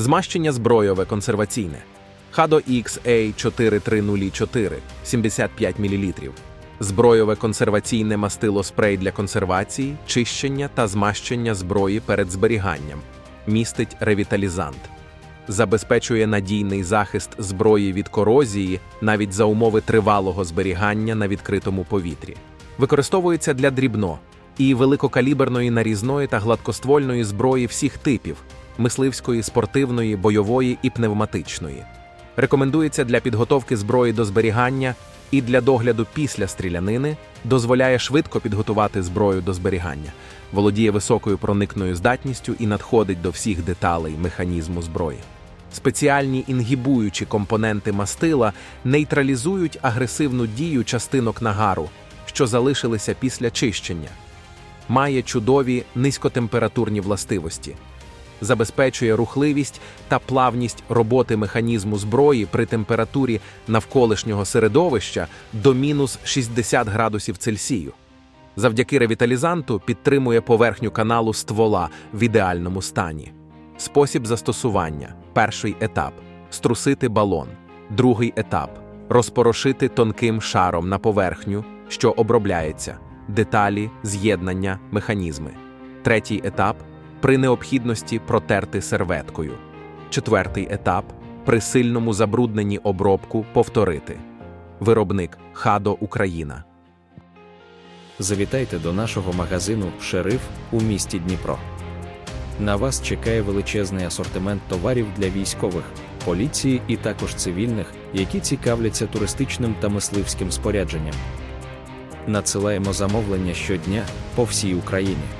Змащення збройове консерваційне. Хадо XA 4304 75 мл. Збройове консерваційне мастило спрей для консервації, чищення та змащення зброї перед зберіганням. Містить ревіталізант. Забезпечує надійний захист зброї від корозії навіть за умови тривалого зберігання на відкритому повітрі. Використовується для дрібно і великокаліберної нарізної та гладкоствольної зброї всіх типів мисливської, спортивної, бойової і пневматичної. Рекомендується для підготовки зброї до зберігання і для догляду після стрілянини, дозволяє швидко підготувати зброю до зберігання, володіє високою проникною здатністю і надходить до всіх деталей механізму зброї. Спеціальні інгібуючі компоненти мастила нейтралізують агресивну дію частинок нагару, що залишилися після чищення. Має чудові низькотемпературні властивості забезпечує рухливість та плавність роботи механізму зброї при температурі навколишнього середовища до мінус 60 градусів Цельсію. Завдяки ревіталізанту підтримує поверхню каналу ствола в ідеальному стані. Спосіб застосування: перший етап струсити балон, другий етап розпорошити тонким шаром на поверхню, що обробляється, деталі, з'єднання, механізми. Третій етап при необхідності протерти серветкою. Четвертий етап при сильному забрудненні обробку повторити. Виробник Хадо Україна. Завітайте до нашого магазину Шериф у місті Дніпро. На вас чекає величезний асортимент товарів для військових, поліції і також цивільних, які цікавляться туристичним та мисливським спорядженням. Надсилаємо замовлення щодня по всій Україні.